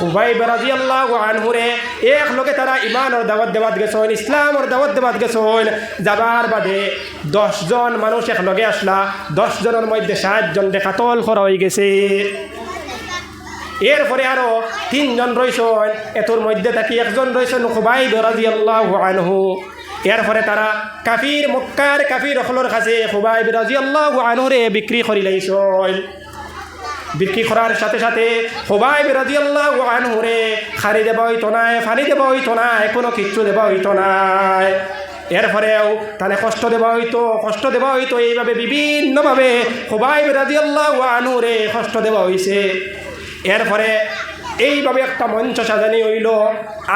সুবাই বেরাজি আল্লাহ আনহুরে। এক লোকে তারা ইমানর দাওয়াত দেওয়াত গেছেন ইসলামর দাওয়াত দেওয়াত গেছেন যাবার বাদে দশজন মানুষ এক লগে আসলা, দশজনের মধ্যে দেখা তল করা হয়ে গেছে। এরপরে আরও তিনজন রয়েছেন এতর মধ্যে থাকি একজন রয়েছেন খুবাই বেরাজি আল্লাহ আনহু। এরপরে তারা কাফির মক্কার কাফির অখলর কাছে খুবাই বেরাজি আল্লাহ আনহুরে বিক্রি করি লাইছেন বিক্রি করার সাথে সাথে হোবাই বিরাজি আল্লাহ আনহুরে খারি দেব হইতো নাই ফানি দেব হইতো নাই, কোনো কিচ্ছু দেব হইতো নাই। এরপরেও তাহলে কষ্ট দেওয়া হইতো কষ্ট দেওয়া হইতো এইভাবে বিভিন্নভাবে হোবাই বিরাজি আল্লাহ আনহুরে কষ্ট দেওয়া হইছে এরপরে এইভাবে একটা মঞ্চ সাজানি হইল।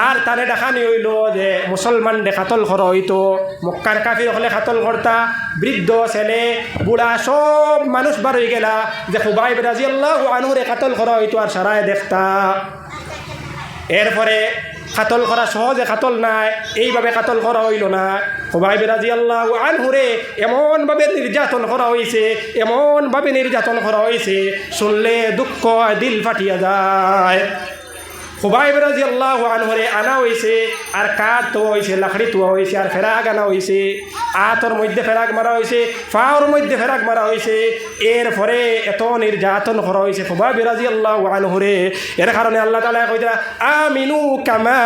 আর তারে দেখানি হইল যে মুসলমান দেখাতল ঘর হইতো মক্কার কাফির হলে খাতল ঘরতা বৃদ্ধ, ছেলে বুড়া সব মানুষ বার হয়ে গেলা যে খুবাই বেড়া আল্লাহ আনুরে খাতল করা হইতো আর সারায় দেখতা এরপরে কাতল করা সহজে কাতল নাই, এইভাবে কাতল করা হইল না। সবাই বেরাজি আল্লাহ আনহুরে এমনভাবে নির্যাতন করা হয়েছে এমনভাবে নির্যাতন করা হয়েছে শুনলে দুঃখ দিল ফাটিয়া যায়। সবাই বেরাজি আল্লাহ আনহরে আনা হয়েছে আর কাঠ তোয়া হয়েছে লাকড়ি তোয়া হয়েছে আর ফেরাক আনা হয়েছে আতর মধ্যে ফেরাক মারা হয়েছে ফাওর মধ্যে ফেরাক মারা হয়েছে এর পরে এত নির্যাতন করা হয়েছে সবাই বেরাজি আল্লাহ আনহরে এর কারণে আল্লাহ তালা কইতা আমিনু কামা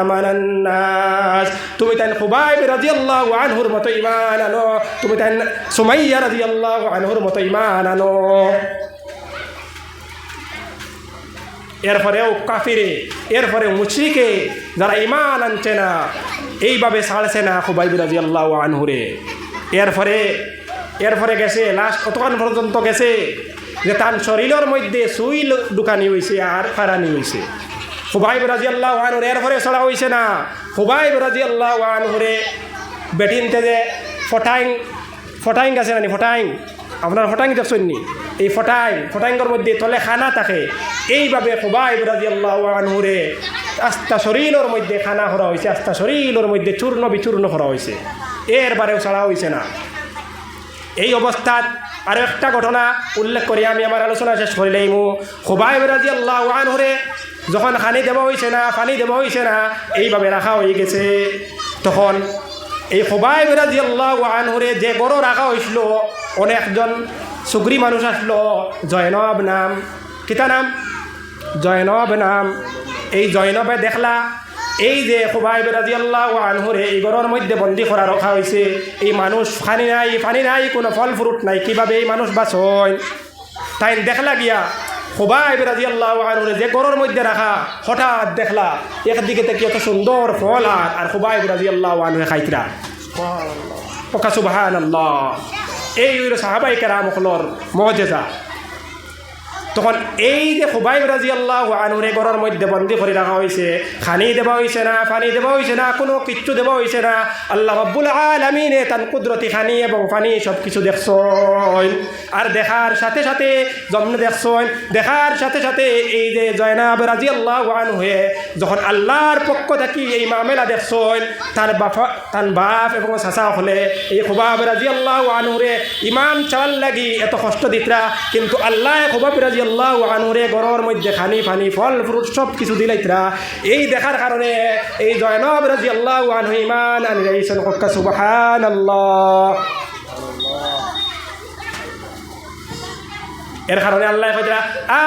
আমানান্নাস। তুমি তাই সবাই বেরাজি আল্লাহ আনহুর মতো ইমান আনো, তুমি তাই সুমাইয়া রাজি আল্লাহ আনহুর মতো ইমান আনো। এরপরেও কাফিরে এরপরে মুশরিকে যারা ইমান আনছে না, এইভাবে ছাড়ছে না খুবাই বিরাজি আল্লাহ আনহুরে এরপরে এরপরে গেছে লাস্ট কতক্ষণ পর্যন্ত গেছে, যে তার শরীরের মধ্যে সুই দোকানি হয়েছে আর ফারানি হয়েছে খুবাই বিরাজি আল্লাহ আনহুরে এরপরে ছড়া হয়েছে না। খুবাই বিরাজি আল্লাহ আনহুরে বেটিনতে যে ফটাইং ফটাইং গেছে নানি ফটাইং? আপনার ফটাইং দেখছেন নি? এই ফটাইং, ফটাইঙ্গর মধ্যে তলে খানা থাকে। এইভাবে সবাই রাজি আল্লাহ আনহুরে আস্তা শরীরের মধ্যে খানা করা হয়েছে, আস্তা শরীরের মধ্যে চূর্ণ বিচূর্ণ করা হয়েছে। এর বারেও ছাড়া হয়েছে না। এই অবস্থাত আরও একটা ঘটনা উল্লেখ করি আমি, আমার আলোচনা শেষ করিলাইমু সবাই রাজি আল্লাহ যখন খানি দেওয়া হয়েছে না, পানি দেওয়া হয়েছে না, এইভাবে রাখা হয়ে গেছে। তখন এই সবাই রাজি আল্লাহ আনহুরে যে গরু রাখা হয়েছিল, অনেকজন সুগ্রী মানুষ আসলো। জয়নব নাম। কিতা নাম? জয়নব নাম। এই জয়নবে দেখলা এই যে খুবাই বেরাজি আল্লাহ আনহুরে এই গরর মধ্যে বন্দি করা রাখা হয়েছে এই মানুষ পানি নাই পানি নাই কোনো ফল ফ্রুট নাই কীভাবে এই মানুষ বাঁচয় তাই দেখলা গিয়া খুবাই বেরাজি আল্লাহ আনহুরে যে গরর মধ্যে রাখা হঠাৎ দেখলা একদিকে থেকে এত সুন্দর ফল আর আর খুবাই বেরাজি আল্লাহ আনহুরে খাইতরা। পকা সুবাহান আল্লাহ eeyuyde sahaba e kiraamo ko lor mojaza তখন এই যে খুবাই রাজি আল্লাহ আনুরে ঘরের মধ্যে বন্দি করে রাখা হয়েছে, খানি দেওয়া হয়েছে না পানি দেওয়া হয়েছে না, কোনো কিচ্ছু দেওয়া হয়েছে না, আল্লাহ রব্বুল আলমিনে তান কুদরতি খানি এবং পানি সব কিছু দেখছেন। আর দেখার সাথে সাথে জন্ম দেখছেন, দেখার সাথে সাথে এই যে জয়নাব রাজি আল্লাহ হয়ে যখন আল্লাহর পক্ষ থাকি এই মামেলা দেখছেন, তার বাফা তার বাপ এবং চাচা হলে এই খুবাব রাজি আল্লাহ আনুরে ইমান চাওয়ার লাগি এত কষ্ট দিতরা, কিন্তু আল্লাহ খুবাব রাজি আনুরে গরর মধ্যে খানি ফানি, ফল ফ্রুট সব কিছু দিলাইতরা এই দেখার কারণে এই জয়নব রাজি আল্লাহ ইমান আনি রাইছেন কক্কা আল্লাহ এর কারণে আল্লাহ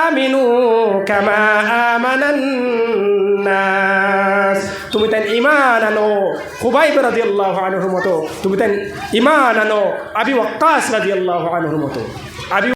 আমিনু কামা আমানান্নাস তুমি তাই ইমান আনো খুবাই রাজি আল্লাহ আনহুর মতো। তুমি তাই ইমান আনো, আবি ওয়াক্কাস রাজি আল্লাহ মতো। আবি